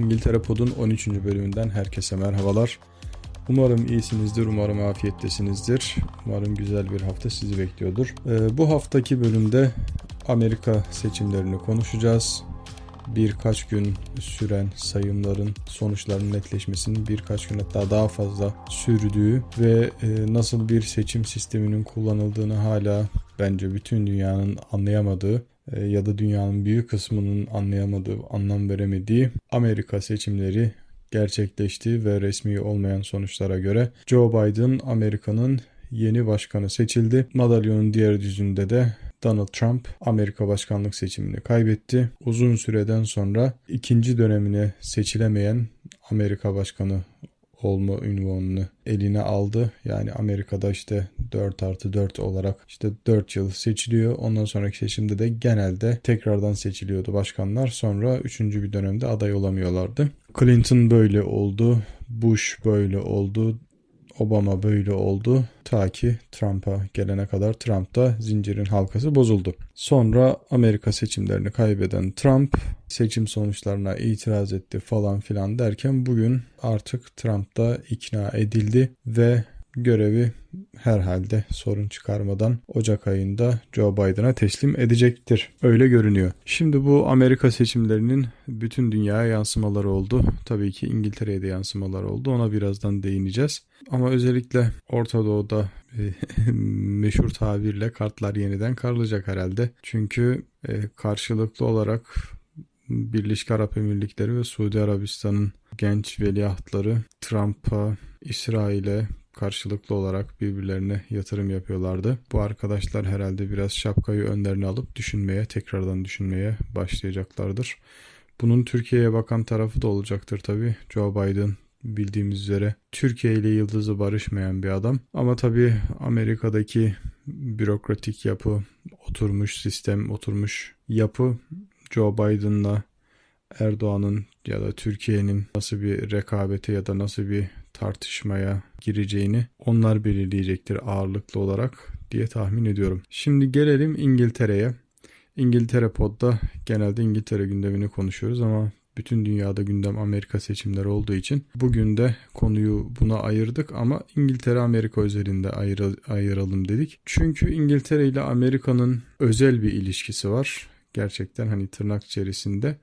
İngiltere Pod'un 13. bölümünden herkese merhabalar. Umarım iyisinizdir, umarım afiyettesinizdir. Umarım güzel bir hafta sizi bekliyordur. Ee, bu haftaki bölümde Amerika seçimlerini konuşacağız. Birkaç gün süren sayımların sonuçlarının netleşmesinin birkaç gün hatta daha fazla sürdüğü ve e, nasıl bir seçim sisteminin kullanıldığını hala bence bütün dünyanın anlayamadığı ya da dünyanın büyük kısmının anlayamadığı, anlam veremediği Amerika seçimleri gerçekleşti ve resmi olmayan sonuçlara göre Joe Biden Amerika'nın yeni başkanı seçildi. Madalyonun diğer yüzünde de Donald Trump Amerika başkanlık seçimini kaybetti. Uzun süreden sonra ikinci dönemine seçilemeyen Amerika başkanı olma ünvanını eline aldı. Yani Amerika'da işte 4 artı 4 olarak işte 4 yıl seçiliyor. Ondan sonraki seçimde de genelde tekrardan seçiliyordu başkanlar. Sonra 3. bir dönemde aday olamıyorlardı. Clinton böyle oldu. Bush böyle oldu. Obama böyle oldu ta ki Trump'a gelene kadar Trump'ta zincirin halkası bozuldu. Sonra Amerika seçimlerini kaybeden Trump seçim sonuçlarına itiraz etti falan filan derken bugün artık Trump'ta ikna edildi ve görevi herhalde sorun çıkarmadan Ocak ayında Joe Biden'a teslim edecektir. Öyle görünüyor. Şimdi bu Amerika seçimlerinin bütün dünyaya yansımaları oldu. Tabii ki İngiltere'ye de yansımaları oldu. Ona birazdan değineceğiz. Ama özellikle Orta Doğu'da e, meşhur tabirle kartlar yeniden karılacak herhalde. Çünkü e, karşılıklı olarak Birleşik Arap Emirlikleri ve Suudi Arabistan'ın genç veliahtları Trump'a, İsrail'e karşılıklı olarak birbirlerine yatırım yapıyorlardı. Bu arkadaşlar herhalde biraz şapkayı önlerine alıp düşünmeye, tekrardan düşünmeye başlayacaklardır. Bunun Türkiye'ye bakan tarafı da olacaktır tabii. Joe Biden bildiğimiz üzere Türkiye ile yıldızı barışmayan bir adam. Ama tabii Amerika'daki bürokratik yapı, oturmuş sistem, oturmuş yapı Joe Biden'la Erdoğan'ın ya da Türkiye'nin nasıl bir rekabete ya da nasıl bir tartışmaya gireceğini onlar belirleyecektir ağırlıklı olarak diye tahmin ediyorum. Şimdi gelelim İngiltere'ye. İngiltere Pod'da genelde İngiltere gündemini konuşuyoruz ama bütün dünyada gündem Amerika seçimleri olduğu için bugün de konuyu buna ayırdık ama İngiltere Amerika özelinde ayır, ayıralım dedik. Çünkü İngiltere ile Amerika'nın özel bir ilişkisi var. Gerçekten hani tırnak içerisinde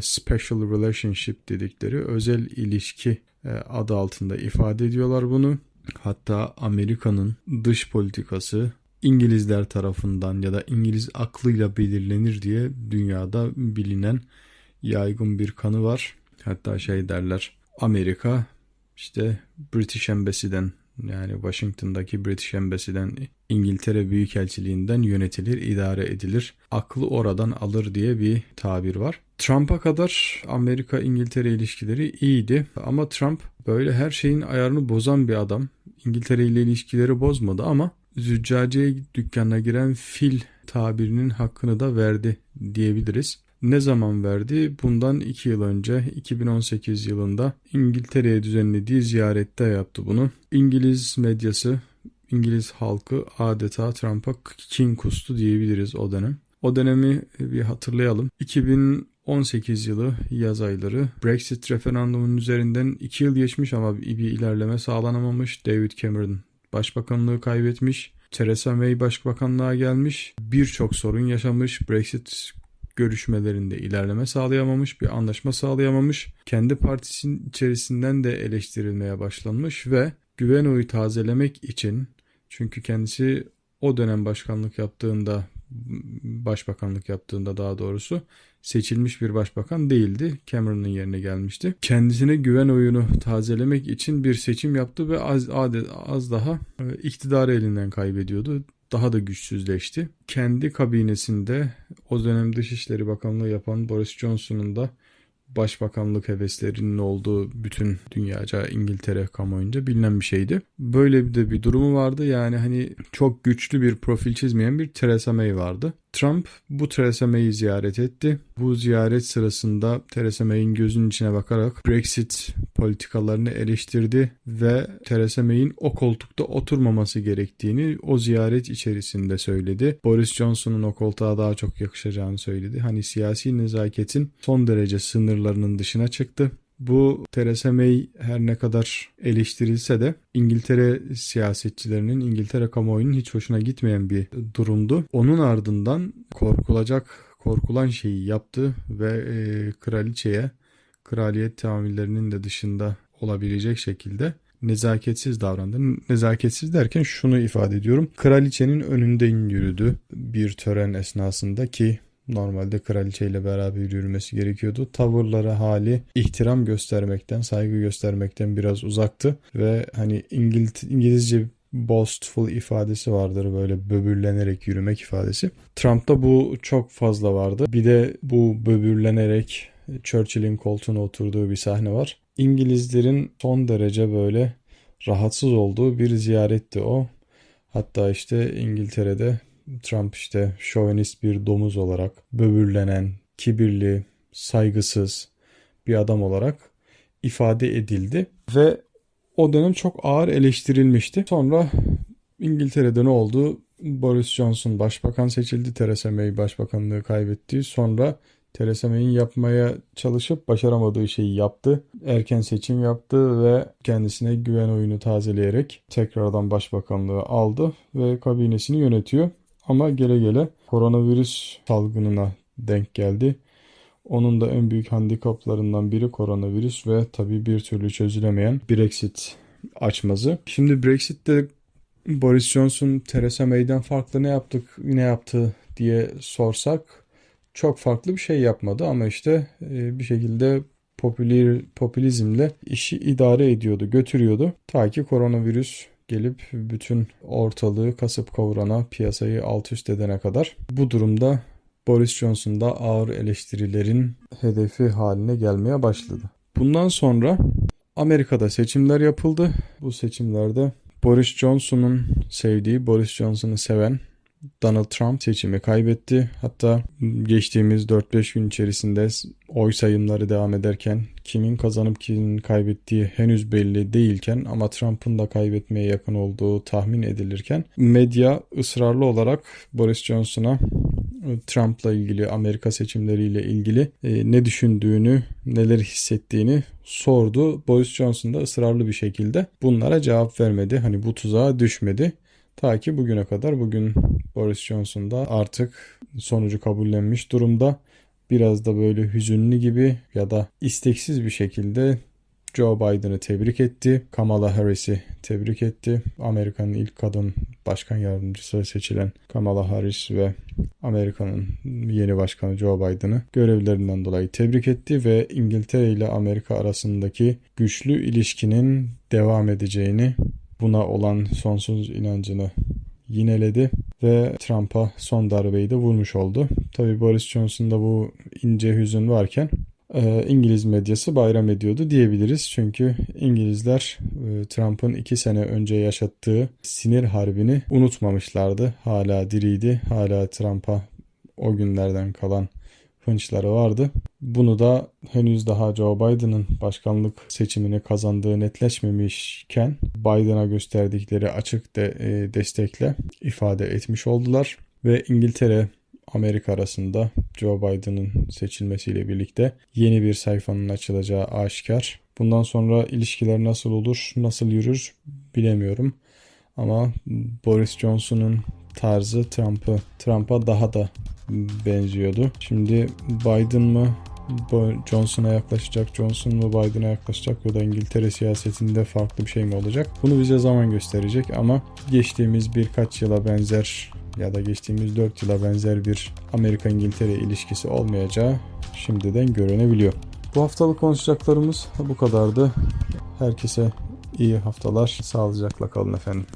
special relationship dedikleri özel ilişki adı altında ifade ediyorlar bunu. Hatta Amerika'nın dış politikası İngilizler tarafından ya da İngiliz aklıyla belirlenir diye dünyada bilinen yaygın bir kanı var. Hatta şey derler Amerika işte British Embassy'den yani Washington'daki British Embassy'den İngiltere Büyükelçiliğinden yönetilir, idare edilir. Aklı oradan alır diye bir tabir var. Trump'a kadar Amerika-İngiltere ilişkileri iyiydi ama Trump böyle her şeyin ayarını bozan bir adam. İngiltere ile ilişkileri bozmadı ama züccaciye dükkanına giren fil tabirinin hakkını da verdi diyebiliriz. Ne zaman verdi? Bundan 2 yıl önce 2018 yılında İngiltere'ye düzenlediği ziyarette yaptı bunu. İngiliz medyası, İngiliz halkı adeta Trump'a kin kustu diyebiliriz o dönem. O dönemi bir hatırlayalım. 2018 yılı yaz ayları Brexit referandumunun üzerinden 2 yıl geçmiş ama bir ilerleme sağlanamamış. David Cameron başbakanlığı kaybetmiş. Theresa May başbakanlığa gelmiş. Birçok sorun yaşamış. Brexit görüşmelerinde ilerleme sağlayamamış, bir anlaşma sağlayamamış. Kendi partisinin içerisinden de eleştirilmeye başlanmış ve güven oyu tazelemek için çünkü kendisi o dönem başkanlık yaptığında başbakanlık yaptığında daha doğrusu seçilmiş bir başbakan değildi. Cameron'ın yerine gelmişti. Kendisine güven oyunu tazelemek için bir seçim yaptı ve az, az daha iktidarı elinden kaybediyordu daha da güçsüzleşti. Kendi kabinesinde o dönem Dışişleri Bakanlığı yapan Boris Johnson'un da başbakanlık heveslerinin olduğu bütün dünyaca İngiltere kamuoyunca bilinen bir şeydi. Böyle de bir durumu vardı. Yani hani çok güçlü bir profil çizmeyen bir Theresa May vardı. Trump bu Theresa May'i ziyaret etti. Bu ziyaret sırasında Theresa May'in gözünün içine bakarak Brexit politikalarını eleştirdi ve Theresa May'in o koltukta oturmaması gerektiğini o ziyaret içerisinde söyledi. Boris Johnson'un o koltuğa daha çok yakışacağını söyledi. Hani siyasi nezaketin son derece sınırlarının dışına çıktı. Bu Theresa May her ne kadar eleştirilse de İngiltere siyasetçilerinin, İngiltere kamuoyunun hiç hoşuna gitmeyen bir durumdu. Onun ardından korkulacak, korkulan şeyi yaptı ve e, kraliçeye kraliyet tahammüllerinin de dışında olabilecek şekilde nezaketsiz davrandı. Nezaketsiz derken şunu ifade ediyorum. Kraliçenin önünden yürüdü bir tören esnasında ki normalde kraliçeyle beraber yürümesi gerekiyordu. Tavırları, hali ihtiram göstermekten, saygı göstermekten biraz uzaktı ve hani İngiliz İngilizce boastful ifadesi vardır böyle böbürlenerek yürümek ifadesi. Trump'ta bu çok fazla vardı. Bir de bu böbürlenerek Churchill'in koltuğuna oturduğu bir sahne var. İngilizlerin son derece böyle rahatsız olduğu bir ziyaretti o. Hatta işte İngiltere'de Trump işte şovenist bir domuz olarak böbürlenen, kibirli, saygısız bir adam olarak ifade edildi ve o dönem çok ağır eleştirilmişti. Sonra İngiltere'de ne oldu? Boris Johnson başbakan seçildi. Theresa May başbakanlığı kaybetti. Sonra Theresa May'in yapmaya çalışıp başaramadığı şeyi yaptı. Erken seçim yaptı ve kendisine güven oyunu tazeleyerek tekrardan başbakanlığı aldı ve kabinesini yönetiyor. Ama gele gele koronavirüs salgınına denk geldi. Onun da en büyük handikaplarından biri koronavirüs ve tabii bir türlü çözülemeyen Brexit açmazı. Şimdi Brexit'te Boris Johnson Theresa May'den farklı ne yaptık, ne yaptı diye sorsak çok farklı bir şey yapmadı ama işte e, bir şekilde popüler popülizmle işi idare ediyordu, götürüyordu. Ta ki koronavirüs gelip bütün ortalığı kasıp kavurana, piyasayı alt üst edene kadar. Bu durumda Boris Johnson da ağır eleştirilerin hedefi haline gelmeye başladı. Bundan sonra Amerika'da seçimler yapıldı. Bu seçimlerde Boris Johnson'un sevdiği, Boris Johnson'ı seven Donald Trump seçimi kaybetti. Hatta geçtiğimiz 4-5 gün içerisinde oy sayımları devam ederken kimin kazanıp kimin kaybettiği henüz belli değilken ama Trump'ın da kaybetmeye yakın olduğu tahmin edilirken medya ısrarlı olarak Boris Johnson'a Trump'la ilgili Amerika seçimleriyle ilgili e, ne düşündüğünü, neler hissettiğini sordu. Boris Johnson da ısrarlı bir şekilde bunlara cevap vermedi. Hani bu tuzağa düşmedi. Ta ki bugüne kadar bugün Boris Johnson da artık sonucu kabullenmiş durumda. Biraz da böyle hüzünlü gibi ya da isteksiz bir şekilde Joe Biden'ı tebrik etti. Kamala Harris'i tebrik etti. Amerika'nın ilk kadın başkan yardımcısı seçilen Kamala Harris ve Amerika'nın yeni başkanı Joe Biden'ı görevlerinden dolayı tebrik etti ve İngiltere ile Amerika arasındaki güçlü ilişkinin devam edeceğini, buna olan sonsuz inancını yineledi ve Trump'a son darbeyi de vurmuş oldu. Tabi Boris Johnson'da bu ince hüzün varken e, İngiliz medyası bayram ediyordu diyebiliriz. Çünkü İngilizler e, Trump'ın iki sene önce yaşattığı sinir harbini unutmamışlardı. Hala diriydi. Hala Trump'a o günlerden kalan hınçları vardı. Bunu da henüz daha Joe Biden'ın başkanlık seçimini kazandığı netleşmemişken Biden'a gösterdikleri açık de, e, destekle ifade etmiş oldular ve İngiltere Amerika arasında Joe Biden'ın seçilmesiyle birlikte yeni bir sayfanın açılacağı aşikar. Bundan sonra ilişkiler nasıl olur, nasıl yürür bilemiyorum. Ama Boris Johnson'un tarzı Trump'ı Trump'a daha da benziyordu. Şimdi Biden mı Johnson'a yaklaşacak, Johnson mu Biden'a yaklaşacak ya da İngiltere siyasetinde farklı bir şey mi olacak? Bunu bize zaman gösterecek ama geçtiğimiz birkaç yıla benzer ya da geçtiğimiz 4 yıla benzer bir Amerika-İngiltere ilişkisi olmayacağı şimdiden görünebiliyor. Bu haftalık konuşacaklarımız bu kadardı. Herkese iyi haftalar. Sağlıcakla kalın efendim.